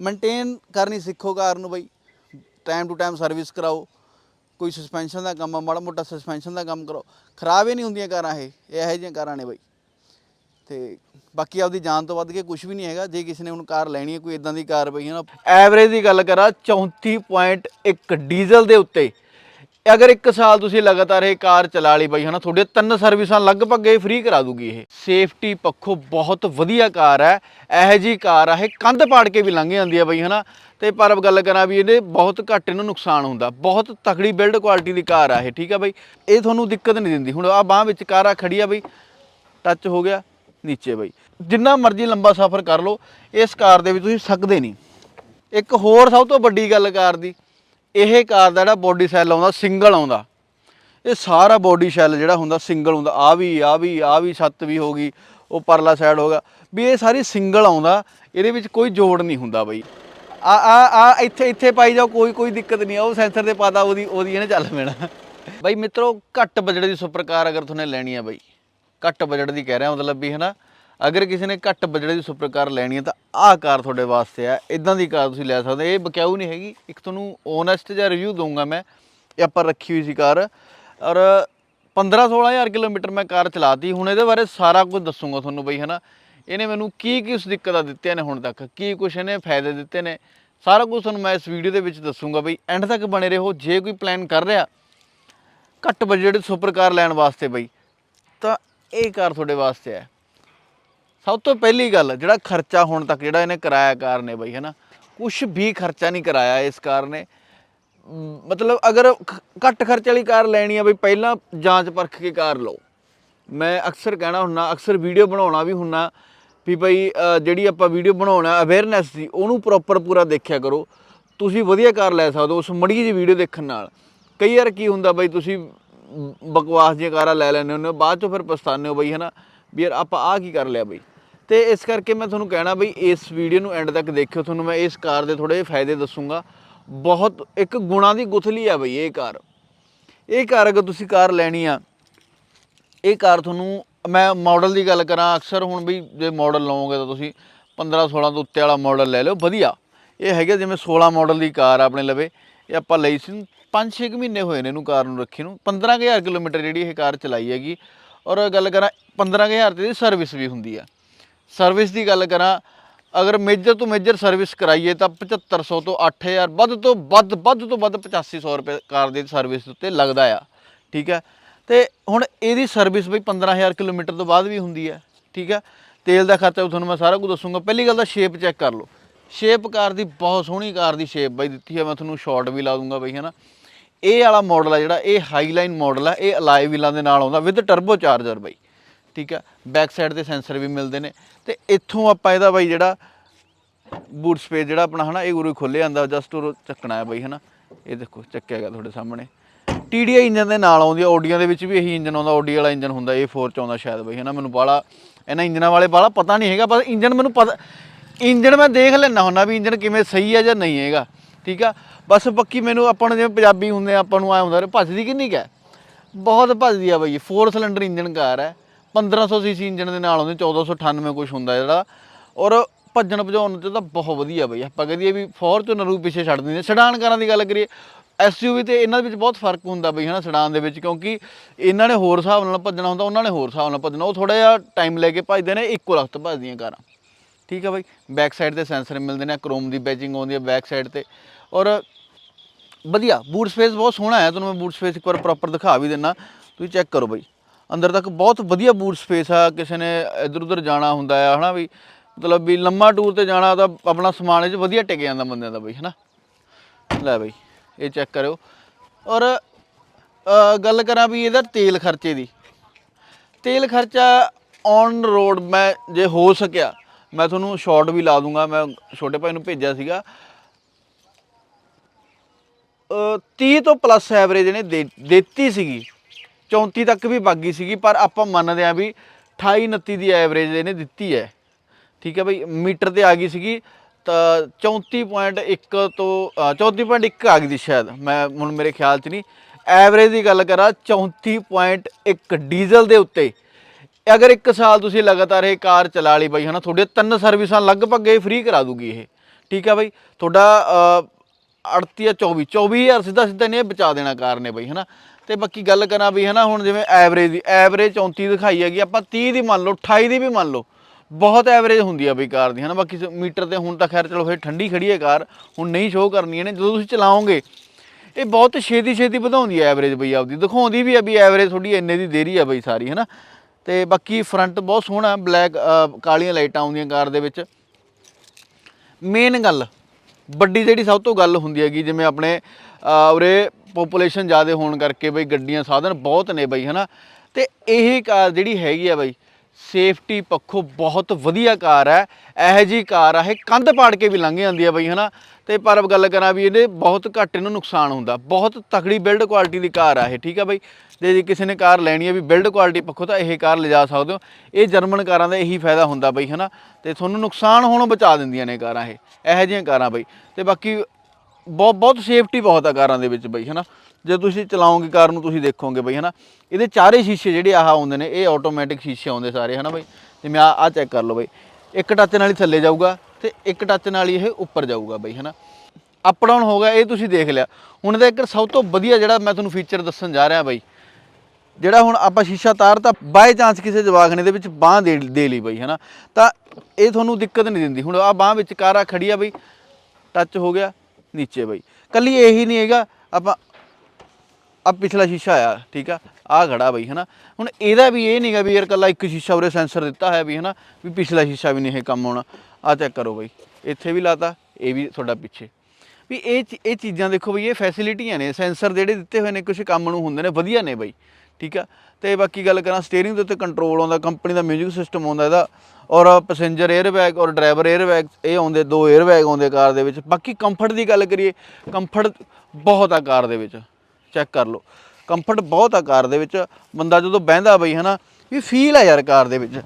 Maintain ਕਰਨੀ ਸਿੱਖੋ ਕਾਰ ਨੂੰ ਬਈ। ਟਾਈਮ ਟੂ ਟਾਈਮ ਸਰਵਿਸ ਕਰਾਓ। ਕੋਈ ਸਸਪੈਂਸ਼ਨ ਦਾ ਕੰਮ ਆ, ਮਾੜਾ ਮੋਟਾ ਸਸਪੈਂਸ਼ਨ ਦਾ ਕੰਮ ਕਰੋ। ਖਰਾਬ ਹੀ ਨਹੀਂ ਹੁੰਦੀਆਂ ਕਾਰਾਂ ਇਹ ਇਹ ਇਹੋ ਜਿਹੀਆਂ ਕਾਰਾਂ ਨੇ ਬਈ। ਤੇ ਬਾਕੀ ਆਪਦੀ ਜਾਨ ਤੋਂ ਵੱਧ ਕੇ ਕੁਝ ਵੀ ਨਹੀਂ ਹੈਗਾ। ਜੇ ਕਿਸੇ ਨੇ ਹੁਣ ਕਾਰ ਲੈਣੀ ਹੈ, ਕੋਈ ਇਦਾਂ ਦੀ ਕਾਰ ਪਈ ਹੈ ਨਾ। ਐਵਰੇਜ ਦੀ ਗੱਲ ਕਰਾਂ 34.1 ਡੀਜ਼ਲ ਦੇ ਉੱਤੇ। ਅਗਰ 1 ਸਾਲ ਤੁਸੀਂ ਲਗਾਤਾਰ ਇਹ ਕਾਰ ਚਲਾ ਲਈ ਬਈ, ਹਨਾ, ਤੁਹਾਡੇ ਤਿੰਨ ਸਰਵਿਸਾਂ ਲਗਭਗ ਇਹ ਫ੍ਰੀ ਕਰਾ ਦੂਗੀ ਇਹ। ਸੇਫਟੀ ਪੱਖੋਂ ਬਹੁਤ ਵਧੀਆ ਕਾਰ ਹੈ, ਇਹੋ ਜੀ ਕਾਰ ਆ, ਇਹ ਕੰਧ ਪਾੜ ਕੇ ਵੀ ਲੰਘ ਜਾਂਦੀ ਹੈ ਬਈ, ਹਨਾ। ਤੇ ਪਰ ਗੱਲ ਕਰਾਂ ਵੀ ਇਹਦੇ ਬਹੁਤ ਘੱਟ ਇਹਨੂੰ ਨੁਕਸਾਨ ਹੁੰਦਾ। ਬਹੁਤ ਤਕੜੀ ਬਿਲਡ ਕੁਆਲਿਟੀ ਦੀ ਕਾਰ ਆ ਇਹ, ਠੀਕ ਆ ਬਾਈ। ਇਹ ਤੁਹਾਨੂੰ ਦਿੱਕਤ ਨਹੀਂ ਦਿੰਦੀ। ਹੁਣ ਆ ਬਾਹ ਵਿੱਚ ਕਾਰ ਆ ਖੜੀ ਆ ਬਈ ਟੱਚ ਹੋ ਗਿਆ, ਨੀਚੇ ਬਈ। ਜਿੰਨਾ ਮਰਜ਼ੀ ਲੰਬਾ ਸਫ਼ਰ ਕਰ ਲਓ, ਇਸ ਕਾਰ ਦੇ ਵਿੱਚ ਤੁਸੀਂ ਸਕਦੇ ਨਹੀਂ। ਇੱਕ ਹੋਰ ਸਭ ਤੋਂ ਵੱਡੀ ਗੱਲ ਕਾਰ ਦੀ ਇਹ ਕਾਰ ਦਾ ਜਿਹੜਾ ਬੋਡੀ ਸੈੱਲ ਆਉਂਦਾ ਸਿੰਗਲ ਆਉਂਦਾ। ਇਹ ਸਾਰਾ ਬੋਡੀ ਸੈੱਲ ਜਿਹੜਾ ਹੁੰਦਾ ਸਿੰਗਲ ਹੁੰਦਾ। ਆ ਵੀ ਆ ਵੀ ਆ ਵੀ ਛੱਤ ਵੀ ਹੋ ਗਈ, ਉਹ ਪਰਲਾ ਸਾਈਡ ਹੋਗਾ ਵੀ ਇਹ ਸਾਰੀ ਸਿੰਗਲ ਆਉਂਦਾ, ਇਹਦੇ ਵਿੱਚ ਕੋਈ ਜੋੜ ਨਹੀਂ ਹੁੰਦਾ ਬਈ। ਆ ਆ ਆ, ਇੱਥੇ ਇੱਥੇ ਪਾਈ ਜਾਓ, ਕੋਈ ਕੋਈ ਦਿੱਕਤ ਨਹੀਂ ਆ। ਉਹ ਸੈਂਸਰ ਤੇ ਪਾਤਾ ਉਹਦੀ ਉਹਦੀ ਇਹਨੇ ਚੱਲ ਪੈਣਾ। ਬਈ ਮਿੱਤਰੋ, ਘੱਟ ਬਜਟ ਦੀ ਸੁਪਰ ਕਾਰ ਅਗਰ ਤੁਹਾਨੂੰ ਲੈਣੀ ਆ ਬਈ। ਘੱਟ ਬਜਟ ਦੀ ਕਹਿ ਰਿਹਾ ਮਤਲਬ ਵੀ, ਹਨਾ? ਅਗਰ ਕਿਸੇ ਨੇ ਘੱਟ ਬਜਟ ਦੀ ਸੁਪਰ ਕਾਰ ਲੈਣੀ ਹੈ ਤਾਂ ਆਹ ਕਾਰ ਤੁਹਾਡੇ ਵਾਸਤੇ ਆ ਇਦਾਂ ਦੀ ਕਾਰ ਤੁਸੀਂ ਲੈ ਸਕਦੇ ਇਹ ਬਕਿਆਊ ਨਹੀਂ ਹੈਗੀ। ਇੱਕ ਤੁਹਾਨੂੰ ਓਨੈਸਟ ਜਿਹਾ ਰਿਵਿਊ ਦਊਂਗਾ ਮੈਂ। ਇਹ ਆਪਾਂ ਰੱਖੀ ਹੋਈ ਸੀ ਕਾਰ। ਔਰ 15 16000 ਕਿਲੋਮੀਟਰ ਮੈਂ ਕਾਰ ਚਲਾਤੀ। ਹੁਣ ਇਹਦੇ ਬਾਰੇ ਸਾਰਾ ਕੁਝ ਦੱਸੂਗਾ ਤੁਹਾਨੂੰ ਬਈ, ਹਨਾ। ਇਹਨੇ ਮੈਨੂੰ ਕੀ ਕੀ ਉਸ ਦਿੱਕਤਾਂ ਦਿੱਤੀਆਂ ਨੇ ਹੁਣ ਤੱਕ? ਕੀ ਕੁਛ ਇਹਨੇ ਫਾਇਦੇ ਦਿੱਤੇ ਨੇ? ਸਾਰਾ ਕੁਝ ਤੁਹਾਨੂੰ ਮੈਂ ਇਸ ਵੀਡੀਓ ਦੇ ਵਿੱਚ ਦੱਸੂਗਾ ਬਈ। ਐਂਡ ਤੱਕ ਬਣੇ ਰਹੋ। ਜੇ ਕੋਈ ਪਲਾਨ ਕਰ ਰਿਹਾ ਘੱਟ ਬਜਟ ਸੁਪਰ ਕਾਰ ਲੈਣ ਵਾਸਤੇ ਬਈ, ਤਾਂ ਇਹ ਕਾਰ ਤੁਹਾਡੇ ਵਾਸਤੇ ਹੈ। ਸਭ ਤੋਂ ਪਹਿਲੀ ਗੱਲ, ਜਿਹੜਾ ਖਰਚਾ ਹੁਣ ਤੱਕ ਜਿਹੜਾ ਇਹਨੇ ਕਰਾਇਆ ਕਾਰ ਨੇ ਬਈ, ਹੈਨਾ ਕੁਝ ਵੀ ਖਰਚਾ ਨਹੀਂ ਕਰਾਇਆ ਇਸ ਕਾਰ ਨੇ। ਮਤਲਬ ਅਗਰ ਘੱਟ ਖਰਚੇ ਵਾਲੀ ਕਾਰ ਲੈਣੀ ਆ ਬਈ, ਪਹਿਲਾਂ ਜਾਂਚ ਪਰਖ ਕੇ ਕਾਰ ਲਓ। ਮੈਂ ਅਕਸਰ ਕਹਿਣਾ ਹੁੰਨਾ, ਅਕਸਰ ਵੀਡੀਓ ਬਣਾਉਣਾ ਵੀ ਹੁੰਨਾ ਵੀ ਬਈ ਜਿਹੜੀ ਆਪਾਂ ਵੀਡੀਓ ਬਣਾਉਣਾ ਅਵੇਅਰਨੈਸ ਦੀ, ਉਹਨੂੰ ਪ੍ਰੋਪਰ ਪੂਰਾ ਦੇਖਿਆ ਕਰੋ। ਤੁਸੀਂ ਵਧੀਆ ਕਾਰ ਲੈ ਸਕਦੇ ਹੋ, ਉਸ ਮੜੀ ਜਿਹੀ ਵੀਡੀਓ ਦੇਖਣ ਨਾਲ। ਕਈ ਵਾਰ ਕੀ ਹੁੰਦਾ ਬਈ, ਤੁਸੀਂ ਬਕਵਾਸ ਦੀਆਂ ਕਾਰਾਂ ਲੈ ਲੈਂਦੇ ਹੁੰਦੇ ਹੋ, ਬਾਅਦ ਚੋਂ ਫਿਰ ਪਛਤਾਉਂਦੇ ਹੋ ਬਈ, ਹਨਾ, ਵੀ ਯਾਰ ਆਪਾਂ ਆਹ ਕੀ ਕਰ ਲਿਆ ਬਈ। ਤੇ ਇਸ ਕਰਕੇ ਮੈਂ ਤੁਹਾਨੂੰ ਕਹਿਣਾ ਬਈ ਇਸ ਵੀਡੀਓ ਨੂੰ ਐਂਡ ਤੱਕ ਦੇਖਿਓ, ਤੁਹਾਨੂੰ ਮੈਂ ਇਸ ਕਾਰ ਦੇ ਥੋੜੇ ਫਾਇਦੇ ਦੱਸੂਗਾ। ਬਹੁਤ, ਇੱਕ ਗੁਣਾ ਦੀ ਗੁਥਲੀ ਆ ਬਈ ਇਹ ਕਾਰ। ਇਹ ਕਾਰ ਅਗਰ ਤੁਸੀਂ ਕਾਰ ਲੈਣੀ ਆ, ਇਹ ਕਾਰ ਤੁਹਾਨੂੰ, ਮੈਂ ਮਾਡਲ ਦੀ ਗੱਲ ਕਰਾਂ, ਅਕਸਰ ਹੁਣ ਵੀ ਜੇ ਮਾਡਲ ਲਓਗੇ ਤਾਂ ਤੁਸੀਂ 15 16 ਤੋਂ ਉੱਤੇ ਵਾਲਾ ਮਾਡਲ ਲੈ ਲਿਓ, ਵਧੀਆ। ਇਹ ਹੈਗਾ ਜਿਵੇਂ 16 ਮਾਡਲ ਦੀ ਕਾਰ ਆਪਣੇ ਲਵੇ, ਇਹ ਆਪਾਂ ਲਈ ਸੀ 5-6 ਮਹੀਨੇ ਹੋਏ ਨੇ ਇਹਨੂੰ ਕਾਰ ਨੂੰ ਰੱਖੀ ਨੂੰ 15000 ਕਿਲੋਮੀਟਰ ਜਿਹੜੀ ਇਹ ਕਾਰ ਚਲਾਈ ਹੈਗੀ। ਔਰ ਗੱਲ ਕਰਾਂ 15000 ਤੇ ਦੀ ਸਰਵਿਸ ਵੀ ਹੁੰਦੀ ਆ। ਸਰਵਿਸ ਦੀ ਗੱਲ ਕਰਾਂ, ਅਗਰ ਮੇਜਰ ਤੋਂ ਮੇਜਰ ਸਰਵਿਸ ਕਰਾਈਏ ਤਾਂ 7500 ਤੋਂ 8000 ਵੱਧ ਤੋਂ ਵੱਧ ਵੱਧ ਤੋਂ ਵੱਧ 8500 ਰੁਪਏ ਕਾਰ ਦੀ ਸਰਵਿਸ ਉੱਤੇ ਲੱਗਦਾ ਆ, ਠੀਕ ਹੈ? ਤੇ ਹੁਣ ਇਹਦੀ ਸਰਵਿਸ ਬਈ 15000 ਕਿਲੋਮੀਟਰ ਤੋਂ ਬਾਅਦ ਵੀ ਹੁੰਦੀ ਹੈ, ਠੀਕ ਹੈ? ਤੇਲ ਦਾ ਖਰਚਾ ਵੀ ਤੁਹਾਨੂੰ ਮੈਂ ਸਾਰਾ ਕੁਝ ਦੱਸੂਗਾ। ਪਹਿਲੀ ਗੱਲ ਤਾਂ ਸ਼ੇਪ ਚੈੱਕ ਕਰ ਲਓ। ਸ਼ੇਪ ਕਾਰ ਦੀ ਬਹੁਤ ਸੋਹਣੀ ਕਾਰ ਦੀ ਸ਼ੇਪ ਬਈ ਦਿੱਤੀ ਹੈ ਮੈਂ ਤੁਹਾਨੂੰ ਸ਼ਾਰਟ ਵੀ ਲਾ ਦੂੰਗਾ ਬਈ, ਹਨਾ? ਇਹ ਵਾਲਾ ਮਾਡਲ ਆ ਜਿਹੜਾ, ਇਹ ਹਾਈਲਾਈਨ ਮਾਡਲ ਆ, ਇਹ ਅਲਾਈ ਵੀਲਾਂ ਦੇ ਨਾਲ ਆਉਂਦਾ ਵਿਦ ਟਰਬੋ ਚਾਰਜਰ ਬਈ। ਠੀਕ ਆ ਬੈਕ ਸਾਈਡ ਤੇ ਸੈਂਸਰ ਵੀ ਮਿਲਦੇ ਨੇ। ਤੇ ਇੱਥੋਂ ਆਪਾਂ ਇਹਦਾ ਬਾਈ ਜਿਹੜਾ ਬੂਟ ਸਪੇਸ ਜਿਹੜਾ ਆਪਣਾ ਹਨਾ, ਇਹ ਉਰੇ ਖੁੱਲੇ ਜਾਂਦਾ ਜਸਟ ਉਰੋਂ ਚੱਕਣਾ ਹੈ ਬਾਈ, ਹਨਾ। ਇਹ ਦੇਖੋ, ਚੱਕਿਆ ਗਿਆ ਤੁਹਾਡੇ ਸਾਹਮਣੇ। TDI ਇੰਜਨ ਦੇ ਨਾਲ ਆਉਂਦੀ ਆ ਆਡੀਆਂ ਦੇ ਵਿੱਚ ਵੀ ਇਹੀ ਇੰਜਨ ਆਉਂਦਾ ਆਡੀ ਵਾਲਾ ਇੰਜਨ ਹੁੰਦਾ A4 ਚ ਆਉਂਦਾ ਸ਼ਾਇਦ ਬਾਈ, ਹਨਾ। ਮੈਨੂੰ ਬਾਲਾ ਇਹਨਾਂ ਇੰਜਨਾਂ ਵਾਲੇ ਬਾਲਾ ਪਤਾ ਨਹੀਂ ਹੈਗਾ, ਪਰ ਇੰਜਨ ਮੈਨੂੰ ਪਤਾ ਇੰਜਨ ਮੈਂ ਦੇਖ ਲੈਣਾ ਹੁੰਦਾ ਵੀ ਇੰਜਨ ਕਿਵੇਂ ਸਹੀ ਹੈ ਜਾਂ ਨਹੀਂ ਹੈਗਾ, ਠੀਕ ਆ। ਬਸ ਪੱਕੀ ਮੈਨੂੰ ਆਪਾਂ ਨੂੰ ਜਿਵੇਂ ਪੰਜਾਬੀ ਹੁੰਦੇ ਆਪਾਂ ਨੂੰ ਆਏ ਹੁੰਦਾ, ਭੱਜਦੀ ਕਿੰਨੀ ਕੁ ਬਹੁਤ ਭੱਜਦੀ ਆ ਬਈ 4 ਸਿਲੰਡਰ ਇੰਜਨ ਕਾਰ ਹੈ। 1500 ਸੀਸੀ ਇੰਜਨ ਦੇ ਨਾਲ ਆਉਂਦੀ 1498 ਕੁਝ ਹੁੰਦਾ ਜਿਹੜਾ। ਔਰ ਭੱਜਣ ਭਜਾਉਣ ਤੇ ਤਾਂ ਬਹੁਤ ਵਧੀਆ ਬਈ। ਆਪਾਂ ਕਹਦੀਏ ਵੀ ਫੋਰਚੂਨਰ ਨੂੰ ਪਿੱਛੇ ਛੱਡ ਦਿੰਦੇ। ਸਡਾਨ ਕਾਰਾਂ ਦੀ ਗੱਲ ਕਰੀਏ ਐਸਯੂਵੀ ਤੇ ਇਹਨਾਂ ਦੇ ਵਿੱਚ ਬਹੁਤ ਫ਼ਰਕ ਹੁੰਦਾ ਬਈ, ਹਨਾ ਸਡਾਨ ਦੇ ਵਿੱਚ। ਕਿਉਂਕਿ ਇਹਨਾਂ ਨੇ ਹੋਰ ਹਿਸਾਬ ਨਾਲ ਭੱਜਣਾ ਹੁੰਦਾ, ਉਹਨਾਂ ਨੇ ਹੋਰ ਹਿਸਾਬ ਨਾਲ ਭੱਜਣਾ। ਉਹ ਥੋੜਾ ਜਿਹਾ ਟਾਈਮ ਲੈ ਕੇ ਭੱਜਦੇ ਨੇ, ਇੱਕੋ ਰਖਤ ਭੱਜਦੀਆਂ ਕਾਰਾਂ। ਠੀਕ ਆ ਬਾਈ? ਬੈਕ ਸਾਈਡ ਤੇ ਸੈਂਸਰ ਮਿਲਦੇ ਨੇ ਕ੍ਰੋਮ ਦੀ ਬੈਜਿੰਗ ਆਉਂਦੀ ਹੈ ਬੈਕ ਸਾਈਡ ਤੇ। ਔਰ ਵਧੀਆ ਬੂਟ ਸਪੇਸ ਬਹੁਤ ਸੋਹਣਾ ਹੈ। ਤੁਹਾਨੂੰ ਮੈਂ ਬੂਟ ਸਪੇਸ ਇੱਕ ਵਾਰ ਪ੍ਰੋਪਰ ਦਿਖਾ ਵੀ ਦਿੰਨਾ। ਤੁਸੀਂ ਚੈੱਕ ਕਰੋ ਬਾਈ। ਅੰਦਰ ਤੱਕ ਬਹੁਤ ਵਧੀਆ ਬੂਟ ਸਪੇਸ ਆ ਕਿਸੇ ਨੇ ਇੱਧਰ ਉੱਧਰ ਜਾਣਾ ਹੁੰਦਾ ਆ ਹਨਾ ਵੀ ਮਤਲਬ ਵੀ ਲੰਮਾ ਟੂਰ ਤੇ ਜਾਣਾ ਤਾਂ ਆਪਣਾ ਸਮਾਨ ਇਹ 'ਚ ਵਧੀਆ ਟਿਕ ਜਾਂਦਾ ਬੰਦਿਆਂ ਦਾ ਬਾਈ ਹਨਾ? ਲੈ ਬਾਈ ਇਹ ਚੈੱਕ ਕਰਿਓ। ਔਰ ਗੱਲ ਕਰਾਂ ਵੀ ਇਹਦਾ ਤੇਲ ਖਰਚੇ ਦੀ। ਤੇਲ ਖਰਚਾ ਔਨ ਰੋਡ ਮੈਂ ਜੇ ਹੋ ਸਕਿਆ ਮੈਂ ਤੁਹਾਨੂੰ ਸ਼ਾਰਟ ਵੀ ਲਾ ਦੂੰਗਾ ਮੈਂ ਛੋਟੇ ਭਾਈ ਨੂੰ ਭੇਜਿਆ ਸੀਗਾ। ਅ, 30 ਤੋਂ ਪਲੱਸ ਐਵਰੇਜ ਇਹਨੇ ਦੇ- ਦਿੱਤੀ ਸੀਗੀ। 34 ਤੱਕ ਵੀ ਬਾਗੀ ਸੀਗੀ ਪਰ ਆਪਾਂ ਮੰਨਦੇ ਆ ਵੀ 28 29 ਦੀ ਐਵਰੇਜ ਇਹਨੇ ਦਿੱਤੀ ਹੈ। ਠੀਕ ਹੈ ਬਈ ਮੀਟਰ ਤੇ ਆ ਗਈ ਸੀਗੀ ਤਾਂ 34.1 ਤੋਂ ਅ, 34.1 ਆ ਗਈ ਸੀ ਸ਼ਾਇਦ ਮੈਂ ਹੁਣ ਮੇਰੇ ਖਿਆਲ 'ਚ ਨਹੀਂ। ਐਵਰੇਜ ਦੀ ਗੱਲ ਕਰਾਂ 34.1 ਡੀਜ਼ਲ ਦੇ ਉੱਤੇ। ਅਗਰ 1 ਸਾਲ ਤੁਸੀਂ ਲਗਾਤਾਰ ਇਹ ਕਾਰ ਚਲਾ ਲਈ ਬਈ ਹਨਾ ਤੁਹਾਡੇ ਤਿੰਨ ਸਰਵਿਸਾਂ ਲਗਭਗ ਇਹ ਫ੍ਰੀ ਕਰਾ ਦੂਗੀ ਇਹ। ਠੀਕ ਹੈ ਬਈ ਤੁਹਾਡਾ ਅ, 38 ਜਾਂ 24 24000 ਸਿੱਧਾ ਸਿੱਧਾ ਨੇ ਬਚਾ ਦੇਣਾ ਕਾਰ ਨੇ ਬਈ ਹਨਾ। ਤੇ ਬਾਕੀ ਗੱਲ ਕਰਾਂ ਵੀ ਹਨਾ, ਹੁਣ ਜਿਵੇਂ ਐਵਰੇਜ ਦੀ ਐਵਰੇਜ 34 ਦਿਖਾਈ ਹੈਗੀ, ਆਪਾਂ 30 ਦੀ ਮੰਨ ਲਓ 28 ਦੀ ਵੀ ਮੰਨ ਲਓ, ਬਹੁਤ ਐਵਰੇਜ ਹੁੰਦੀ ਆ ਬਈ ਕਾਰ ਦੀ, ਹਨਾ, ਬਾਕੀ ਸ- ਮੀਟਰ ਤੇ ਹੁਣ ਤਾਂ ਖੈਰ ਚਲੋ ਫਿਰ ਠੰਡੀ ਖੜੀ ਹੈ ਕਾਰ, ਹੁਣ ਨਹੀਂ ਸ਼ੋਅ ਕਰਨੀ ਇਹਨੇ, ਜਦੋਂ ਤੁਸੀਂ ਚਲਾਓਗੇ, ਇਹ ਬਹੁਤ ਛੇਤੀ ਛੇਤੀ ਵਧਾਉਂਦੀ ਹੈ ਐਵਰੇਜ ਬਈ ਆਪਦੀ, ਦਿਖਾਉਂਦੀ ਵੀ ਆ ਵੀ ਐਵਰੇਜ ਤੁਹਾਡੀ ਇੰਨੇ ਦੀ ਦੇਰੀ ਆ ਬਈ ਸਾਰੀ, ਹਨਾ, ਤੇ ਬਾਕੀ ਫਰੰਟ ਬਹੁਤ ਸੋਹਣਾ ਬਲੈਕ ਕਾਲੀਆਂ ਲਾਈਟਾਂ ਆਉਂਦੀਆਂ ਕਾਰ ਦੇ ਵਿੱਚ। ਮੇਨ ਗੱਲ, ਵੱਡੀ ਜਿਹੜੀ ਸਭ ਤੋਂ ਗੱਲ ਹੁੰਦੀ ਹੈਗੀ, ਜਿਵੇਂ ਆਪਣੇ ਉਰੇ ਪੋਪੂਲੇਸ਼ਨ ਜ਼ਿਆਦਾ ਹੋਣ ਕਰਕੇ ਬਈ ਗੱਡੀਆਂ ਸਾਧਨ ਬਹੁਤ ਨੇ ਬਈ, ਹਨਾ? ਤੇ ਇਹ ਕਾਰ ਜਿਹੜੀ ਹੈਗੀ ਆ ਬਈ ਸੇਫਟੀ ਪੱਖੋਂ ਬਹੁਤ ਵਧੀਆ ਕਾਰ ਹੈ। ਇਹੋ ਜੀ ਕਾਰ ਆ, ਇਹ ਕੰਧ ਪਾੜ ਕੇ ਵੀ ਲੰਘ ਜਾਂਦੀ ਆ ਬਈ, ਹਨਾ? ਤੇ ਪਰ ਗੱਲ ਕਰਾਂ ਵੀ ਇਹਦੇ ਬਹੁਤ ਘੱਟ ਇਹਨੂੰ ਨੁਕਸਾਨ ਹੁੰਦਾ। ਬਹੁਤ ਤਕੜੀ ਬਿਲਡ ਕੁਆਲਿਟੀ ਦੀ ਕਾਰ ਆ ਇਹ, ਠੀਕ ਆ ਬਈ? ਤੇ ਜੇ ਕਿਸੇ ਨੇ ਕਾਰ ਲੈਣੀ ਹੈ ਵੀ ਬਿਲਡ ਕੁਆਲਿਟੀ ਪੱਖੋਂ ਤਾਂ ਇਹ ਕਾਰ ਲਿਜਾ ਸਕਦੇ ਹੋ। ਇਹ ਜਰਮਨ ਕਾਰਾਂ ਦਾ ਇਹੀ ਫਾਇਦਾ ਹੁੰਦਾ ਬਈ, ਹਨਾ? ਤੇ ਤੁਹਾਨੂੰ ਨੁਕਸਾਨ ਹੋਣੋਂ ਬਚਾ ਦਿੰਦੀਆਂ ਨੇ ਕਾਰਾਂ ਇਹ, ਇਹੋ ਜਿਹੀਆਂ ਕਾਰਾਂ ਬਈ। ਤੇ ਬਾਕੀ ਬਹੁਤ ਬਹੁਤ ਸੇਫਟੀ ਬਹੁਤ ਆ ਕਾਰਾਂ ਦੇ ਵਿੱਚ ਬਈ, ਹਨਾ? ਜੇ ਤੁਸੀਂ ਚਲਾਓਗੇ ਕਾਰ ਨੂੰ, ਤੁਸੀਂ ਦੇਖੋਗੇ ਬਈ, ਹਨਾ? ਇਹਦੇ ਚਾਰੇ ਸ਼ੀਸ਼ੇ ਜਿਹੜੇ ਆਹ ਆਉਂਦੇ ਨੇ, ਇਹ ਆਟੋਮੈਟਿਕ ਸ਼ੀਸ਼ੇ ਆਉਂਦੇ ਸਾਰੇ, ਹਨਾ ਬਈ? ਜਿਵੇਂ ਆ ਆ ਚੈੱਕ ਕਰ ਲਓ ਬਈ। ਇੱਕ ਟੱਚ ਨਾਲ ਹੀ ਥੱਲੇ ਜਾਊਗਾ ਤੇ ਇੱਕ ਟੱਚ ਨਾਲ ਹੀ ਇਹ ਉੱਪਰ ਜਾਊਗਾ ਬਈ, ਹਨਾ? ਅਪ ਡਾਊਨ ਹੋ ਗਿਆ, ਇਹ ਤੁਸੀਂ ਦੇਖ ਲਿਆ। ਹੁਣ ਇਹਦਾ ਇੱਕ ਸਭ ਤੋਂ ਵਧੀਆ ਜਿਹੜਾ ਮੈਂ ਤੁਹਾਨੂੰ ਫੀਚਰ ਦੱਸਣ ਜਾ ਰਿਹਾ ਬਈ, ਜਿਹੜਾ ਹੁਣ ਆਪਾਂ ਸ਼ੀਸ਼ਾ ਤਾਰਤਾ ਬਾਏ ਚਾਂਸ ਕਿਸੇ ਜਵਾਖਨੇ ਦੇ ਵਿੱਚ ਬਾਹ ਦੇ ਦੇ ਲਈ ਬਈ, ਹਨਾ? ਤਾਂ ਇਹ ਤੁਹਾਨੂੰ ਦਿੱਕਤ ਨਹੀਂ ਦਿੰਦੀ। ਹੁਣ ਆ ਬਾਹ ਵਿੱਚ ਕਾਰਾ ਖੜੀ ਆ ਬਈ ਟੱਚ ਹੋ ਗਿਆ। ਨੀਚੇ ਬਈ। ਕੱਲੀ ਇਹੀ ਨਹੀਂ ਹੈਗਾ, ਆਪਾਂ ਆ ਪਿਛਲਾ ਸ਼ੀਸ਼ਾ ਆ ਠੀਕ ਆ? ਆ ਖੜਾ ਬਈ, ਹਨਾ? ਹੁਣ ਇਹਦਾ ਵੀ ਇਹ ਨਹੀਂਗਾ ਵੀ ਯਾਰ ਕੱਲਾ ਇੱਕ ਸ਼ੀਸ਼ਾ ਉਰੇ ਸੈਂਸਰ ਦਿੱਤਾ ਹੈ ਵੀ, ਹਨਾ? ਵੀ ਪਿਛਲਾ ਸ਼ੀਸ਼ਾ ਵੀ ਨਹੀਂ ਇਹ ਕੰਮ ਆਉਣਾ। ਆ ਚੈੱਕ ਕਰੋ ਬਈ। ਇੱਥੇ ਵੀ ਲਾਤਾ, ਇਹ ਵੀ ਤੁਹਾਡਾ ਪਿੱਛੇ। ਵੀ ਇਹ ਚੀ- ਇਹ ਚੀਜ਼ਾਂ ਦੇਖੋ ਬਈ, ਇਹ ਫੈਸਿਲਿਟੀਆਂ ਨੇ। ਸੈਂਸਰ ਜਿਹੜੇ ਦਿੱਤੇ ਹੋਏ ਨੇ ਕੁਝ ਕੰਮ ਨੂੰ ਹੁੰਦੇ ਨੇ, ਵਧੀਆ ਨੇ ਬਈ। ਠੀਕ ਆ? ਤੇ ਬਾਕੀ ਗੱਲ ਕਰਾਂ ਸਟੀering ਦੇ ਉੱਤੇ ਕੰਟਰੋਲ ਆਉਂਦਾ ਕੰਪਨੀ ਦਾ ਮਿਊਜ਼ਿਕ ਸਿਸਟਮ ਆਉਂਦਾ ਇਹਦਾ। ਔਰ ਪੈਸੇਂਜਰ 에ਅਰਬੈਗ ਔਰ ਡਰਾਈਵਰ 에ਅਰਬੈਗ ਇਹ ਆਉਂਦੇ, ਦੋ 에ਅਰਬੈਗ ਆਉਂਦੇ ਕਾਰ ਦੇ ਵਿੱਚ। ਬਾਕੀ ਕੰਫਰਟ ਦੀ ਗੱਲ ਕਰੀਏ ਕੰਫਰਟ ਬਹੁਤ ਆ ਕਾਰ ਦੇ ਵਿੱਚ। ਚੈੱਕ ਕਰ ਲਓ। ਕੰਫਰਟ ਬਹੁਤ ਆ ਕਾਰ ਦੇ ਵਿੱਚ। ਬੰਦਾ ਜਦੋਂ ਬਹਿੰਦਾ ਬਈ, ਹਨਾ ਇਹ ਫੀਲ ਆ ਯਾਰ ਕਾਰ ਦੇ ਵਿੱਚ।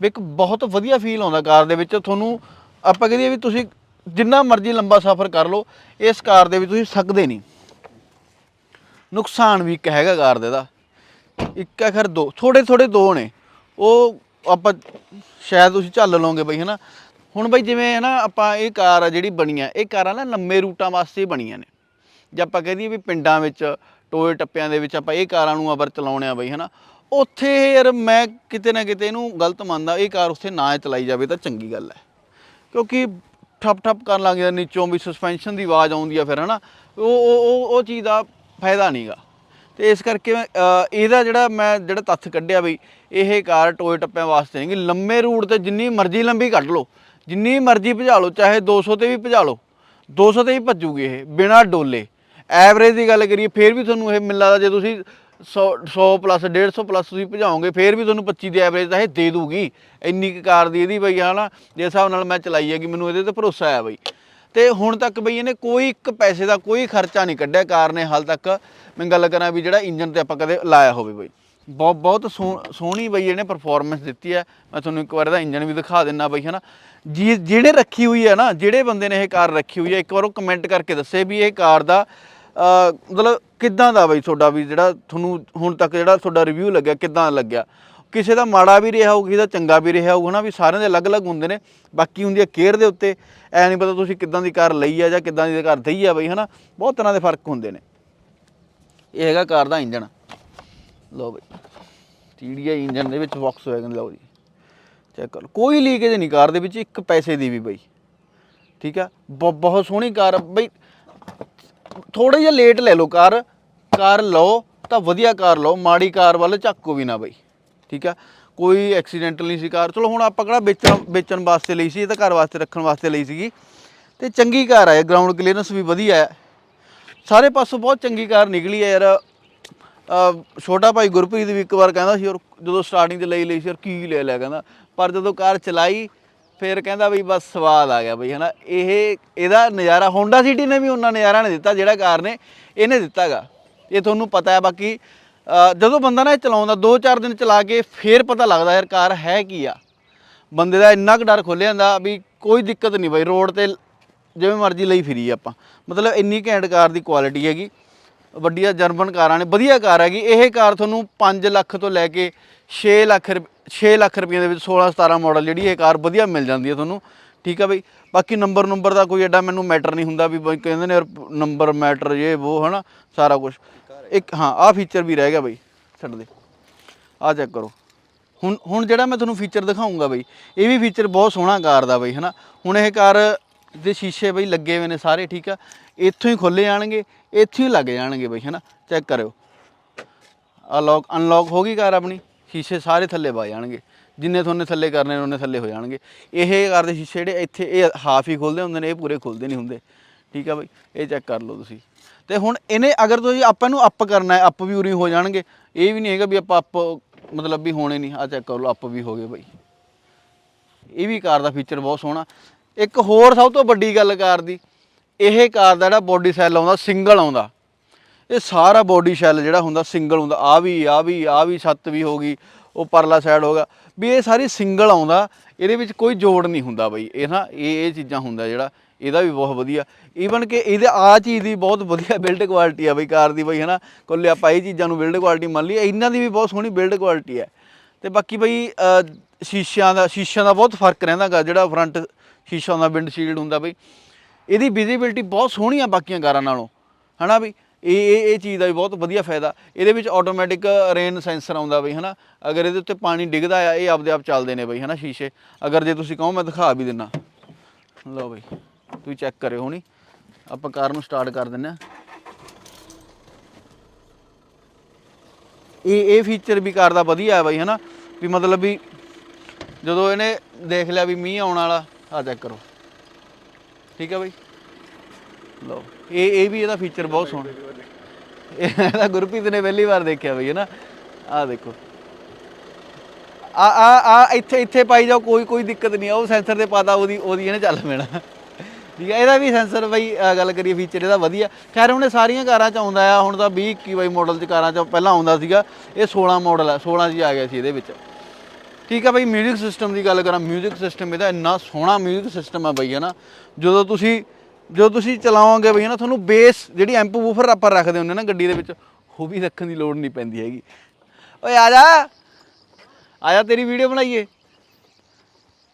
ਇੱਕ ਬਹੁਤ ਵਧੀਆ ਫੀਲ ਆਉਂਦਾ ਕਾਰ ਦੇ ਵਿੱਚ। ਤੁਹਾਨੂੰ ਆਪਾਂ ਕਹਿੰਦੇ ਵੀ ਤੁਸੀਂ ਜਿੰਨਾ ਮਰਜ਼ੀ ਲੰਬਾ ਸਫ਼ਰ ਕਰ ਲਓ, ਇਸ ਕਾਰ ਦੇ ਵਿੱਚ ਤੁਸੀਂ ਸਕਦੇ ਨਹੀਂ। ਨੁਕਸਾਨ ਵੀ ਇੱਕ ਹੈਗਾ ਕਾਰ ਦੇ ਦਾ। ਇੱਕ ਹੈ ਖਰ ਦੋ ਥੋੜੇ ਥੋੜੇ ਦੋ ਨੇ। ਉਹ ਆਪਾਂ ਸ਼ਾਇਦ ਤੁਸੀਂ ਝੱਲ ਲਓਗੇ ਬਈ, ਹਨਾ। ਹੁਣ ਬਈ ਜਿਵੇਂ, ਹਨਾ, ਆਪਾਂ ਇਹ ਕਾਰ ਆ ਜਿਹੜੀ ਬਣੀ ਆ, ਇਹ ਕਾਰਾਂ ਨਾ ਲੰਮੇ ਰੂਟਾਂ ਵਾਸਤੇ ਬਣੀਆਂ ਨੇ। ਜੇ ਆਪਾਂ ਕਹਦੇ ਵੀ ਪਿੰਡਾਂ ਵਿੱਚ, ਟੋਏ ਟੱਪਿਆਂ ਦੇ ਵਿੱਚ ਆਪਾਂ ਇਹ ਕਾਰਾਂ ਨੂੰ ਅਵਰ ਚਲਾਉਣੇ ਆ ਬਈ, ਹਨਾ। ਉੱਥੇ ਯਾਰ ਮੈਂ ਕਿਤੇ ਨਾ ਕਿਤੇ ਇਹਨੂੰ ਗਲਤ ਮੰਨਦਾ, ਇਹ ਕਾਰ ਉੱਥੇ ਨਾ ਚਲਾਈ ਜਾਵੇ ਤਾਂ ਚੰਗੀ ਗੱਲ ਹੈ। ਕਿਉਂਕਿ ਠੱਪ ਠੱਪ ਕਰਨ ਲੱਗ ਜਾਂਦਾ, ਨੀਚੋਂ ਵੀ ਸਸਪੈਂਸ਼ਨ ਦੀ ਆਵਾਜ਼ ਆਉਂਦੀ ਆ ਫਿਰ, ਹਨਾ। ਉਹ ਉਹ ਉਹ ਉਹ ਚੀਜ਼ ਦਾ ਫਾਇਦਾ ਨਹੀਂਗਾ ਤੇ ਇਸ ਕਰਕੇ ਮੈਂ, ਇਹਦਾ ਜਿਹੜਾ ਮੈਂ ਜਿਹੜਾ ਤੱਥ ਕੱਢਿਆ ਬਈ ਇਹ ਕਾਰ ਟੋਏ ਟੱਪਿਆਂ ਵਾਸਤੇ ਨਹੀਂ ਲੰਮੇ ਰੂਟ ਤੇ ਜਿੰਨੀ ਮਰਜ਼ੀ ਲੰਬੀ ਕੱਢ ਲਓ ਜਿੰਨੀ ਮਰਜ਼ੀ ਭਜਾ ਲਓ ਚਾਹੇ 200 ਤੇ ਵੀ ਭਜਾ ਲਓ 200 ਤੇ ਵੀ ਭੱਜੂਗੀ ਇਹ ਬਿਨਾਂ ਡੋਲੇ। ਐਵਰੇਜ ਦੀ ਗੱਲ ਕਰੀਏ ਫੇਰ ਵੀ ਤੁਹਾਨੂੰ ਇਹ ਮਿਲਦਾ ਜੇ ਤੁਸੀਂ 100 100 ਪਲੱਸ 150 ਪਲੱਸ ਤੁਸੀਂ ਭਜਾਓਗੇ ਫੇਰ ਵੀ ਤੁਹਾਨੂੰ 25 ਦੀ ਐਵਰੇਜ ਤਾਂ ਇਹ ਦੇ ਦੂਗੀ। ਇੰਨੀ ਕੁ ਕਾਰ ਦੀ ਇਹਦੀ ਬਈ ਹਨਾ ਜੇ ਹਿਸਾਬ ਨਾਲ ਮੈਂ ਚਲਾਈ ਹੈਗੀ ਮੈਨੂੰ ਇਹਦੇ ਤੇ ਭਰੋਸਾ ਹੈ ਬਈ। ਤੇ ਹੁਣ ਤੱਕ ਬਈ ਇਹਨੇ ਕੋਈ ਇੱਕ ਪੈਸੇ ਦਾ ਕੋਈ ਖਰਚਾ ਨਹੀਂ ਕੱਢਿਆ ਕਾਰ ਨੇ ਹਾਲ ਤੱਕ। ਮੈਂ ਗੱਲ ਕਰਾਂ ਵੀ ਜਿਹੜਾ ਇੰਜਨ ਤੇ ਆਪਾਂ ਕਦੇ ਲਾਇਆ ਹੋਵੇ ਬਈ। ਬਹੁਤ ਬਹੁਤ ਸੋਹ- ਸੋਹਣੀ ਬਈ ਇਹਨੇ ਪਰਫਾਰਮੈਂਸ ਦਿੱਤੀ ਹੈ। ਮੈਂ ਤੁਹਾਨੂੰ ਇੱਕ ਵਾਰ ਇਹਦਾ ਇੰਜਨ ਵੀ ਦਿਖਾ ਦਿੰਨਾ ਬਈ, ਹਨਾ। ਜੀ, ਜਿਹੜੇ ਰੱਖੀ ਹੋਈ ਹੈ ਨਾ, ਜਿਹੜੇ ਬੰਦੇ ਨੇ ਇਹ ਕਾਰ ਰੱਖੀ ਹੋਈ ਹੈ, ਇੱਕ ਵਾਰ ਉਹ ਕਮੈਂਟ ਕਰਕੇ ਦੱਸੇ ਵੀ ਇਹ ਕਾਰ ਦਾ ਮਤਲਬ ਕਿੱਦਾਂ ਦਾ ਬਈ ਤੁਹਾਡਾ ਵੀ ਜਿਹੜਾ ਤੁਹਾਨੂੰ ਹੁਣ ਤੱਕ ਜਿਹੜਾ ਤੁਹਾਡਾ ਰਿਵਿਊ ਲੱਗਿਆ, ਕਿੱਦਾਂ ਲੱਗਿਆ? ਕਿਸੇ ਦਾ ਮਾੜਾ ਵੀ ਰਿਹਾ ਹੋਊ, ਕਿਸੇ ਦਾ ਚੰਗਾ ਵੀ ਰਿਹਾ ਹੋਊ, ਹਨਾ, ਵੀ ਸਾਰਿਆਂ ਦੇ ਅਲੱਗ-ਅਲੱਗ ਹੁੰਦੇ ਨੇ, ਬਾਕੀ ਹੁੰਦੀ ਹੈ ਕੇਅਰ ਦੇ ਉੱਤੇ। ਐ ਨਹੀਂ ਪਤਾ ਤੁਸੀਂ ਕਿੱਦਾਂ ਦੀ ਕਾਰ ਲਈ ਆ ਜਾਂ ਕਿੱਦਾਂ ਦੀ ਕਾਰ ਦਈ ਆ ਬਈ, ਹਨਾ, ਬਹੁਤ ਤਰ੍ਹਾਂ ਦੇ ਫ਼ਰਕ ਹੁੰਦੇ ਨੇ। ਇਹ ਹੈਗਾ ਕਾਰ ਦਾ ਇੰਜਣ। ਲਓ ਬਈ TDI ਇੰਜਣ ਦੇ ਵਿੱਚ ਬਾਕਸ ਹੋਏਗਾ ਲਓ ਜੀ ਚੈੱਕ ਕਰੋ ਕੋਈ ਲੀਕੇਜ ਨਹੀਂ ਕਾਰ ਦੇ ਵਿੱਚ, ਇੱਕ ਪੈਸੇ ਦੀ ਵੀ ਬਈ। ਠੀਕ ਆ? ਬ- ਬਹੁਤ ਸੋਹਣੀ ਕਾਰ ਬਈ ਥੋੜਾ ਜਿਹਾ ਲੇਟ ਲੈ ਲਓ ਕਾਰ। ਕਾਰ ਲਓ ਤਾਂ ਵਧੀਆ ਕਾਰ ਲਓ, ਮਾੜੀ ਕਾਰ ਵੱਲ ਝਾਕੋ ਵੀ ਨਾ ਬਈ। ਠੀਕ ਆ? ਕੋਈ ਐਕਸੀਡੈਂਟਲ ਨਹੀਂ ਸੀ ਕਾਰ। ਚਲੋ ਹੁਣ ਆਪਾਂ ਕਿਹੜਾ ਵੇਚਣ ਵੇਚਣ ਵਾਸਤੇ ਲਈ ਸੀ, ਇਹ ਤਾਂ ਘਰ ਵਾਸਤੇ ਰੱਖਣ ਵਾਸਤੇ ਲਈ ਸੀਗੀ। ਤੇ ਚੰਗੀ ਕਾਰ ਆ ਗਰਾਊਂਡ ਕਲੀਅਰੈਂਸ ਵੀ ਵਧੀਆ ਹੈ ਸਾਰੇ ਪਾਸੋਂ ਬਹੁਤ ਚੰਗੀ ਕਾਰ ਨਿਕਲੀ ਹੈ ਯਾਰ। ਛੋਟਾ ਭਾਈ ਗੁਰਪ੍ਰੀਤ ਵੀ ਇੱਕ ਵਾਰ ਕਹਿੰਦਾ ਸੀ, ਔਰ ਜਦੋਂ ਸਟਾਰਟਿੰਗ ਤੇ ਲਈ ਲਈ ਸੀ, ਔਰ ਕੀ ਲੈ ਲਿਆ ਕਹਿੰਦਾ। ਪਰ ਜਦੋਂ ਕਾਰ ਚਲਾਈ, ਫਿਰ ਕਹਿੰਦਾ ਵੀ ਬਸ ਸਵਾਦ ਆ ਗਿਆ ਬਈ, ਹਨਾ? ਇਹ, ਇਹਦਾ ਨਜ਼ਾਰਾ ਹੋਂਡਾ ਸਿਟੀ ਨੇ ਵੀ ਉਹਨਾਂ ਨਜ਼ਾਰਾ ਨਹੀਂ ਦਿੱਤਾ, ਜਿਹੜਾ ਕਾਰ ਨੇ ਇਹਨੇ ਦਿੱਤਾਗਾ। ਇਹ ਤੁਹਾਨੂੰ ਪਤਾ ਹੈ, ਬਾਕੀ ਜਦੋਂ ਬੰਦਾ ਨਾ ਇਹ ਚਲਾਉਂਦਾ 2-4 ਦਿਨ ਚਲਾ ਕੇ ਫਿਰ ਪਤਾ ਲੱਗਦਾ ਯਾਰ ਕਾਰ ਹੈ ਕੀ ਆ। ਬੰਦੇ ਦਾ ਇੰਨਾ ਕੁ ਡਰ ਖੁੱਲਿਆ ਜਾਂਦਾ ਵੀ ਕੋਈ ਦਿੱਕਤ ਨਹੀਂ ਬਈ, ਰੋਡ ਤੇ ਜਿਵੇਂ ਮਰਜ਼ੀ ਲਈ ਫਿਰੀ ਆਪਾਂ। ਮਤਲਬ ਇੰਨੀ ਘੈਂਟ ਕਾਰ ਦੀ ਕੁਆਲਿਟੀ ਹੈਗੀ। ਵੱਡੀਆਂ ਜਰਮਨ ਕਾਰਾਂ ਨੇ, ਵਧੀਆ ਕਾਰ ਹੈਗੀ। ਇਹ ਕਾਰ ਤੁਹਾਨੂੰ 5 ਲੱਖ ਤੋਂ ਲੈ ਕੇ 6 ਲੱਖ ਰੁਪ- 6 ਲੱਖ ਰੁਪਏ ਦੇ ਵਿੱਚ 16 17 ਮਾਡਲ ਜਿਹੜੀ ਇਹ ਕਾਰ ਵਧੀਆ ਮਿਲ ਜਾਂਦੀ ਹੈ ਤੁਹਾਨੂੰ। ਠੀਕ ਆ ਬਈ। ਬਾਕੀ ਨੰਬਰ ਨੰਬਰ ਦਾ ਕੋਈ ਐਡਾ ਮੈਨੂੰ ਮੈਟਰ ਨਹੀਂ ਹੁੰਦਾ ਵੀ ਬਈ ਕਹਿੰਦੇ ਨੇ ਨੰਬਰ ਮੈਟਰ ਇਹ ਉਹ ਹਨਾ, ਸਾਰਾ ਕੁਝ ਇੱਕ, ਹਾਂ, ਆਹ ਫੀਚਰ ਵੀ ਰਹਿ ਗਿਆ ਬਈ, ਛੱਡ ਦੇ। ਆ ਚੈੱਕ ਕਰੋ। ਹੁਣ ਹੁਣ ਜਿਹੜਾ ਮੈਂ ਤੁਹਾਨੂੰ ਫੀਚਰ ਦਿਖਾਉਂਗਾ ਬਈ, ਇਹ ਵੀ ਫੀਚਰ ਬਹੁਤ ਸੋਹਣਾ ਕਾਰ ਦਾ ਬਈ, ਹਨਾ? ਹੁਣ ਇਹ ਕਾਰ ਦੇ ਸ਼ੀਸ਼ੇ ਬਈ ਲੱਗੇ ਹੋਏ ਨੇ ਸਾਰੇ, ਠੀਕ ਆ? ਇੱਥੋਂ ਹੀ ਖੁੱਲੇ ਜਾਣਗੇ, ਇੱਥੋਂ ਹੀ ਲੱਗ ਜਾਣਗੇ ਬਈ, ਹਨਾ? ਚੈੱਕ ਕਰਿਓ। ਆ ਲੌਕ ਅਨਲੌਕ ਹੋ ਗਈ ਕਾਰ ਆਪਣੀ। ਸ਼ੀਸ਼ੇ ਸਾਰੇ ਥੱਲੇ ਪਾ ਜਾਣਗੇ। ਜਿੰਨੇ ਤੁਹਾਨੂੰ ਥੱਲੇ ਕਰਨੇ ਨੇ, ਉਹਨੇ ਥੱਲੇ ਹੋ ਜਾਣਗੇ। ਇਹ ਕਾਰ ਦੇ ਸ਼ੀਸ਼ੇ ਜਿਹੜੇ ਇੱਥੇ, ਇਹ ਹਾਫ ਹੀ ਖੁੱਲਦੇ ਹੁੰਦੇ ਨੇ, ਇਹ ਪੂਰੇ ਖੁੱਲਦੇ ਨਹੀਂ ਹੁੰਦੇ। ਠੀਕ ਆ ਬਈ? ਇਹ ਚੈੱਕ ਕਰ ਲਓ ਤੁਸੀਂ। ਤੇ ਹੁਣ ਇਹਨੇ ਅਗਰ ਤੁਸੀਂ ਆਪਾਂ ਨੂੰ ਅਪ ਕਰਨਾ ਹੈ ਅਪ ਵੀ ਉਰੀ ਹੋ ਜਾਣਗੇ। ਇਹ ਵੀ ਨਹੀਂ ਹੈਗਾ ਵੀ ਆਪਾਂ ਅਪ ਮਤਲਬ ਵੀ ਹੋਣੇ ਨਹੀਂ। ਆ ਚੈੱਕ ਕਰ ਲਓ ਅਪ ਵੀ ਹੋ ਗਏ ਬਈ। ਇਹ ਵੀ ਕਾਰ ਦਾ ਫੀਚਰ ਬਹੁਤ ਸੋਹਣਾ। ਇੱਕ ਹੋਰ ਸਭ ਤੋਂ ਵੱਡੀ ਗੱਲ ਕਾਰ ਦੀ, ਇਹ ਕਾਰ ਦਾ ਜਿਹੜਾ ਬੋਡੀ ਸੈੱਲ ਆਉਂਦਾ ਸਿੰਗਲ ਆਉਂਦਾ। ਇਹ ਸਾਰਾ ਬੋਡੀ ਸ਼ੈਲ ਜਿਹੜਾ ਹੁੰਦਾ ਸਿੰਗਲ ਹੁੰਦਾ। ਆ ਵੀ ਆ ਵੀ ਆ ਵੀ ਛੱਤ ਵੀ ਹੋ ਗਈ, ਉਹ ਪਰਲਾ ਸਾਈਡ ਹੋਗਾ ਵੀ ਇਹ ਸਾਰੀ ਸਿੰਗਲ ਆਉਂਦਾ, ਇਹਦੇ ਵਿੱਚ ਕੋਈ ਜੋੜ ਨਹੀਂ ਹੁੰਦਾ ਬਈ। ਇਹ ਨਾ, ਇਹ ਇਹ ਚੀਜ਼ਾਂ ਹੁੰਦਾ ਜਿਹੜਾ ਇਹਦਾ ਵੀ ਬਹੁਤ ਵਧੀਆ। ਈਵਨ ਕਿ ਇਹਦੇ ਆ ਚੀਜ਼ ਦੀ ਬਹੁਤ ਵਧੀਆ ਬਿਲਡ ਕੁਆਲਿਟੀ ਆ ਬਈ ਕਾਰ ਦੀ ਬਈ, ਹਨਾ? ਕੁੱਲੇ ਆਪਾਂ ਇਹ ਚੀਜ਼ਾਂ ਨੂੰ ਬਿਲਡ ਕੁਆਲਿਟੀ ਮੰਨ ਲਈ ਇਹਨਾਂ ਦੀ ਵੀ ਬਹੁਤ ਸੋਹਣੀ ਬਿਲਡ ਕੁਆਲਿਟੀ ਹੈ ਤੇ ਬਾਕੀ ਬਈ ਸ਼ੀਸ਼ਿਆਂ ਦਾ ਸ਼ੀਸ਼ਿਆਂ ਦਾ ਬਹੁਤ ਫ਼ਰਕ ਰਹਿੰਦਾਗਾ ਜਿਹੜਾ ਫਰੰਟ ਸ਼ੀਸ਼ਾ ਹੁੰਦਾ ਵਿੰਡਸ਼ੀਲਡ ਹੁੰਦਾ ਬਈ। ਇਹਦੀ ਵਿਜ਼ਿਬਿਲਟੀ ਬਹੁਤ ਸੋਹਣੀ ਆ ਬਾਕੀਆਂ ਕਾਰਾਂ ਨਾਲੋਂ, ਹਨਾ ਵੀ ਇਹ ਇਹ ਇਹ ਚੀਜ਼ ਦਾ ਵੀ ਬਹੁਤ ਵਧੀਆ ਫਾਇਦਾ। ਇਹਦੇ ਵਿੱਚ ਆਟੋਮੈਟਿਕ ਰੇਨ ਸੈਂਸਰ ਆਉਂਦਾ ਬਈ, ਹਨਾ? ਅਗਰ ਇਹਦੇ ਉੱਤੇ ਪਾਣੀ ਡਿੱਗਦਾ ਆ, ਇਹ ਆਪਦੇ ਆਪ ਚੱਲਦੇ ਨੇ ਬਈ, ਹਨਾ, ਸ਼ੀਸ਼ੇ? ਅਗਰ ਜੇ ਤੁਸੀਂ ਕਹੋ, ਮੈਂ ਦਿਖਾ ਵੀ ਦਿੰਨਾ। ਲਓ ਬਈ। ਤੁਸੀਂ ਚੈੱਕ ਕਰਿਓ ਹੁਣੀ। ਆਪਾਂ ਕਾਰ ਨੂੰ ਸਟਾਰਟ ਕਰ ਦਿੰਨੇ ਆ ਇਹ ਇਹ ਫੀਚਰ ਵੀ ਕਾਰ ਦਾ ਵਧੀਆ ਹੈ ਬਈ, ਹਨਾ? ਵੀ ਮਤਲਬ ਵੀ ਜਦੋਂ ਇਹਨੇ ਦੇਖ ਲਿਆ ਵੀ ਮੀਂਹ ਆਉਣ ਵਾਲਾ ਆ ਚੈੱਕ ਕਰੋ। ਠੀਕ ਹੈ ਬਾਈ? ਲਓ, ਇਹ ਇਹ ਵੀ ਇਹਦਾ ਫੀਚਰ ਬਹੁਤ ਸੋਹਣਾ। ਇਹਦਾ ਗੁਰਪ੍ਰੀਤ ਨੇ ਪਹਿਲੀ ਵਾਰ ਦੇਖਿਆ ਬਈ, ਹਨਾ? ਆ ਦੇਖੋ। ਆ ਆ ਆ ਇੱਥੇ ਇੱਥੇ ਪਾਈ ਜਾਓ, ਕੋਈ ਕੋਈ ਦਿੱਕਤ ਨਹੀਂ ਆ। ਉਹ ਸੈਂਸਰ ਤੇ ਪਾਤਾ ਉਹਦੀ ਉਹਦੀ ਇਹਨੇ ਚੱਲ ਪੈਣਾ। ਠੀਕ ਹੈ ਇਹਦਾ ਵੀ ਸੈਂਸਰ ਬਈ ਅ, ਗੱਲ ਕਰੀਏ ਫੀਚਰ ਇਹਦਾ ਵਧੀਆ ਖੈਰ ਉਹਨੇ ਸਾਰੀਆਂ ਕਾਰਾਂ ਚ ਆਉਂਦਾ ਆ ਹੁਣ ਤਾਂ 20 21 ਬਾਈ ਮਾਡਲ ਚ ਕਾਰਾਂ ਚ ਪਹਿਲਾਂ ਆਉਂਦਾ ਸੀਗਾ ਇਹ 16 ਮਾਡਲ ਆ 16 ਚ ਹੀ ਆ ਗਿਆ ਸੀ ਇਹਦੇ ਵਿੱਚ ਠੀਕ ਆ ਬਈ 뮤직 ਸਿਸਟਮ ਦੀ ਗੱਲ ਕਰਾਂ 뮤직 ਸਿਸਟਮ ਇਹਦਾ ਇੰਨਾ ਸੋਹਣਾ 뮤직 ਸਿਸਟਮ ਆ ਬਈ ਹਨਾ ਜਦੋਂ ਤੁਸੀਂ ਜਦੋਂ ਤੁਸੀਂ ਚਲਾਓਗੇ ਬਈ ਹਨਾ ਤੁਹਾਨੂੰ ਬੇਸ ਜਿਹੜੀ ਐਂਪ ਵੂਫਰ ਆਪਾਂ ਰੱਖਦੇ ਹੁੰਦੇ ਨਾ ਗੱਡੀ ਦੇ ਵਿੱਚ ਉਹ ਵੀ ਰੱਖਣ ਦੀ ਲੋੜ ਨਹੀਂ ਪੈਂਦੀ ਹੈਗੀ ਓਏ ਆ ਜਾ ਆ ਜਾ ਤੇਰੀ ਵੀਡੀਓ ਬਣਾਈਏ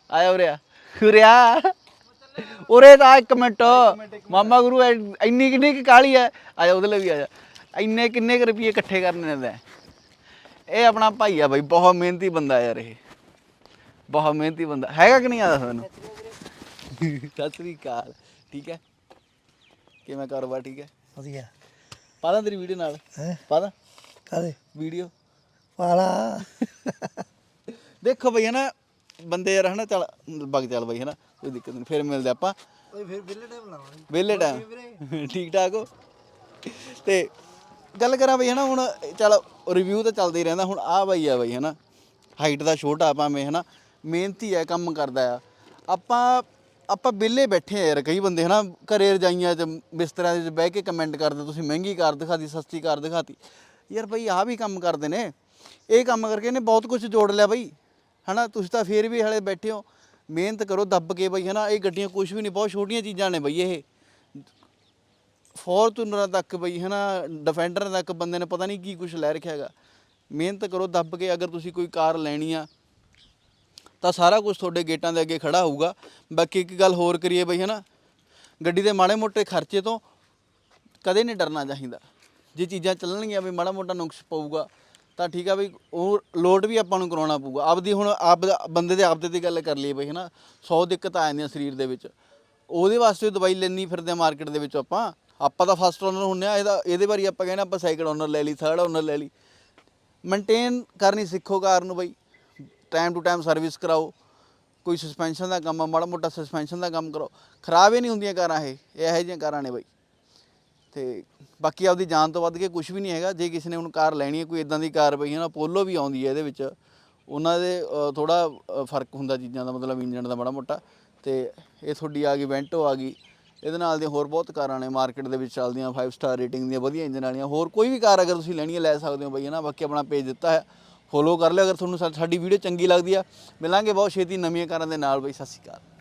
ਆਇਆ ਉਰੇ ਆ ਉਰੇ ਆ ਉਰੇ ਤਾਂ ਇੱਕ ਮਿੰਟ। ਮਾਮਾ ਗੁਰੂ ਐ- ਇੰਨੀ ਕਿੰਨੀ ਕਿ ਕਾਲੀ ਐ। ਆ ਜਾ ਉਹਦੇ ਲਈ ਵੀ ਆ ਜਾ। ਇੰਨੇ ਕਿੰਨੇ ਕੁ ਰੁਪਏ ਇਕੱਠੇ ਕਰਨੇ ਨੇ ਇਹ ਆਪਣਾ ਭਾਈ ਆ ਬਾਈ ਬਹੁਤ ਮਿਹਨਤੀ ਬੰਦਾ ਯਾਰ ਇਹ। ਬਹੁਤ ਮਿਹਨਤੀ ਬੰਦਾ। ਹੈਗਾ ਕਿ ਨਹੀਂ ਆਦਾ ਤੁਹਾਨੂੰ ਸਤਿ ਸ੍ਰੀ ਅਕਾਲ। ਠੀਕ ਹੈ ਕਿਵੇਂ ਕਾਰੋਬਾਰ ਠੀਕ ਹੈ ਵਧੀਆ। ਪਾਦਾ ਤੇਰੀ ਵੀਡੀਓ ਨਾਲ। ਹੈ? ਪਾਦਾ ਕਾਦੇ ਵੀਡੀਓ। ਵਾਲਾ ਦੇਖੋ ਬਈ ਹਨਾ ਬੰਦੇ ਯਾਰ ਹਨਾ ਚੱਲ ਬਗ ਚੱਲ ਬਈ ਹਨਾ। ਕੋਈ ਦਿੱਕਤ ਨਹੀਂ। ਫਿਰ ਮਿਲਦੇ ਆਪਾਂ। ਓਏ ਫਿਰ ਬਿੱਲੇ ਟਾਈਮ ਲਾਵਾਂਗੇ। ਵਿਹਲੇ ਟਾਈਮ ਠੀਕ ਠਾਕ ਹੋ? ਤੇ ਗੱਲ ਕਰਾਂ ਬਈ ਹਨਾ ਹੁਣ ਚੱਲ ਰਿਵਿਊ ਤਾਂ ਚੱਲਦਾ ਹੀ ਰਹਿੰਦਾ। ਹੁਣ ਆ ਬਈ ਆ ਬਈ ਹਨਾ ਹਾਈਟ ਦਾ ਛੋਟਾ ਭਾਵੇਂ ਹਨਾ ਮਿਹਨਤੀ ਹੈ ਕੰਮ ਕਰਦਾ ਆ। ਆਪਾਂ ਆਪਾਂ ਵਿਹਲੇ ਬੈਠੇ ਆ ਯਾਰ ਕਈ ਬੰਦੇ ਹਨਾ ਘਰੇ ਰਜਾਈਆਂ 'ਚ ਬਿਸਤਰਿਆਂ 'ਚ ਬਹਿ ਕੇ ਕਮੈਂਟ ਕਰਦੇ ਤੁਸੀਂ ਮਹਿੰਗੀ ਕਾਰ ਦਿਖਾਤੀ ਸਸਤੀ ਕਾਰ ਦਿਖਾਤੀ। ਯਾਰ ਬਈ ਆਹ ਵੀ ਕੰਮ ਕਰਦੇ ਨੇ। ਇਹ ਕੰਮ ਕਰਕੇ ਇਹਨੇ ਬਹੁਤ ਕੁਝ ਜੋੜ ਲਿਆ ਬਈ। ਹਨਾ ਤੁਸੀਂ ਤਾਂ ਫੇਰ ਵੀ ਹਲੇ ਬੈਠੇ ਹੋ। ਮਿਹਨਤ ਕਰੋ, ਦੱਬ ਕੇ ਬਈ, ਹਨਾ, ਇਹ ਗੱਡੀਆਂ ਕੁਝ ਵੀ ਨਹੀਂ, ਬਹੁਤ ਛੋਟੀਆਂ ਚੀਜ਼ਾਂ ਨੇ ਬਈ ਇਹ। ਫੋਰਚੂਨਰਾਂ ਤੱਕ ਬਈ, ਹਨਾ, ਡਿਫੈਂਡਰ ਤੱਕ ਬੰਦੇ ਨੇ ਪਤਾ ਨਹੀਂ ਕੀ ਕੁਝ ਲੈ ਰੱਖਿਆ ਹੈਗਾ। ਮਿਹਨਤ ਕਰੋ, ਦੱਬ ਕੇ ਅਗਰ ਤੁਸੀਂ ਕੋਈ ਕਾਰ ਲੈਣੀ ਆ, ਤਾਂ ਸਾਰਾ ਕੁਝ ਤੁਹਾਡੇ ਗੇਟਾਂ ਦੇ ਅੱਗੇ ਖੜਾ ਹੋਊਗਾ। ਬਾਕੀ ਇੱਕ ਗੱਲ ਹੋਰ ਕਰੀਏ ਬਈ, ਹਨਾ, ਗੱਡੀ ਦੇ ਮਾੜੇ ਮੋਟੇ ਖਰਚੇ ਤੋਂ ਕਦੇ ਨਹੀਂ ਡਰਨਾ ਚਾਹੀਦਾ। ਜੇ ਚੀਜ਼ਾਂ ਚੱਲਣਗੀਆਂ ਵੀ ਮਾੜਾ ਮੋਟਾ ਨੁਕਸ ਪਊਗਾ ਤਾਂ ਠੀਕ ਆ ਬਈ, ਉਹ ਲੋਡ ਵੀ ਆਪਾਂ ਨੂੰ ਕਰਾਉਣਾ ਪਊਗਾ। ਆਪਦੀ ਹੁਣ ਆਪ ਬੰਦੇ ਦੇ ਆਪਦੇ ਦੀ ਗੱਲ ਕਰ ਲਈਏ ਬਈ, ਹਨਾ। 100 ਦਿੱਕਤਾਂ ਆ ਜਾਂਦੀਆਂ ਸਰੀਰ ਦੇ ਵਿੱਚ। ਉਹਦੇ ਵਾਸਤੇ ਦਵਾਈ ਲੈਣੀ ਫਿਰਦੇ ਆ ਮਾਰਕੀਟ ਦੇ ਵਿੱਚ ਆਪਾਂ। ਆਪਾਂ ਤਾਂ ਫਸਟ ਓਨਰ ਹੁੰਨੇ ਆ, ਇਹਦਾ, ਇਹਦੇ ਬਾਰੇ ਆਪਾਂ ਕਹਿੰਦੇ ਆਪਾਂ ਸੈਕਿੰਡ ਓਨਰ ਲੈ ਲਈ ਥਰਡ ਓਨਰ ਲੈ ਲਈ। ਮੇਨਟੇਨ ਕਰਨੀ ਸਿੱਖੋ ਕਾਰ ਨੂੰ ਬਈ। ਟਾਈਮ ਟੂ ਟਾਈਮ ਸਰਵਿਸ ਕਰਾਓ। ਕੋਈ ਸਸਪੈਂਸ਼ਨ ਦਾ ਕੰਮ ਆ, ਮਾੜਾ ਮੋਟਾ ਸਸਪੈਂਸ਼ਨ ਦਾ ਕੰਮ ਕਰੋ ਖਰਾਬ ਹੀ ਨਹੀਂ ਹੁੰਦੀਆਂ ਕਾਰਾਂ ਇਹ ਇਹ ਇਹੋ ਜਿਹੀਆਂ ਕਾਰਾਂ ਨੇ ਬਈ। ਤੇ ਬਾਕੀ ਆਪਦੀ ਜਾਨ ਤੋਂ ਵੱਧ ਕੇ ਕੁਝ ਵੀ ਨਹੀਂ ਹੈਗਾ। ਜੇ ਕਿਸੇ ਨੇ ਹੁਣ ਕਾਰ ਲੈਣੀ ਹੈ, ਕੋਈ ਇਦਾਂ ਦੀ ਕਾਰ ਪਈ ਹੈ ਨਾ ਪੋਲੋ ਵੀ ਆਉਂਦੀ ਹੈ ਇਹਦੇ ਵਿੱਚ। ਉਹਨਾਂ ਦੇ ਥੋੜਾ ਫ਼ਰਕ ਹੁੰਦਾ ਚੀਜ਼ਾਂ ਦਾ, ਮਤਲਬ ਇੰਜਣ ਦਾ ਬੜਾ ਮੋਟਾ। ਤੇ ਇਹ ਤੁਹਾਡੀ ਆ ਗਈ ਵੈਂਟੋ ਆ ਗਈ। ਇਹਦੇ ਨਾਲ ਦੀਆਂ ਹੋਰ ਬਹੁਤ ਕਾਰਾਂ ਨੇ ਮਾਰਕੀਟ ਦੇ ਵਿੱਚ ਚੱਲਦੀਆਂ 5 ਸਟਾਰ ਰੇਟਿੰਗ ਦੀਆਂ ਵਧੀਆ ਇੰਜਨ ਵਾਲੀਆਂ। ਹੋਰ ਕੋਈ ਵੀ ਕਾਰ ਅਗਰ ਤੁਸੀਂ ਲੈਣੀ ਹੈ, ਲੈ ਸਕਦੇ ਹੋ ਬਈ, ਹੈ ਨਾ। ਬਾਕੀ ਆਪਣਾ ਪੇਜ ਦਿੱਤਾ ਹੈ। ਫੋਲੋ ਕਰ ਲਿਓ, ਅਗਰ ਤੁਹਾਨੂੰ ਸਾਡੀ ਵੀਡੀਓ ਚੰਗੀ ਲੱਗਦੀ ਆ ਮਿਲਾਂਗੇ ਬਹੁਤ ਛੇਤੀ ਨਵੀਆਂ ਕਾਰਾਂ ਦੇ ਨਾਲ ਬਈ। ਸਤਿ ਸ਼੍ਰੀ ਅਕਾਲ।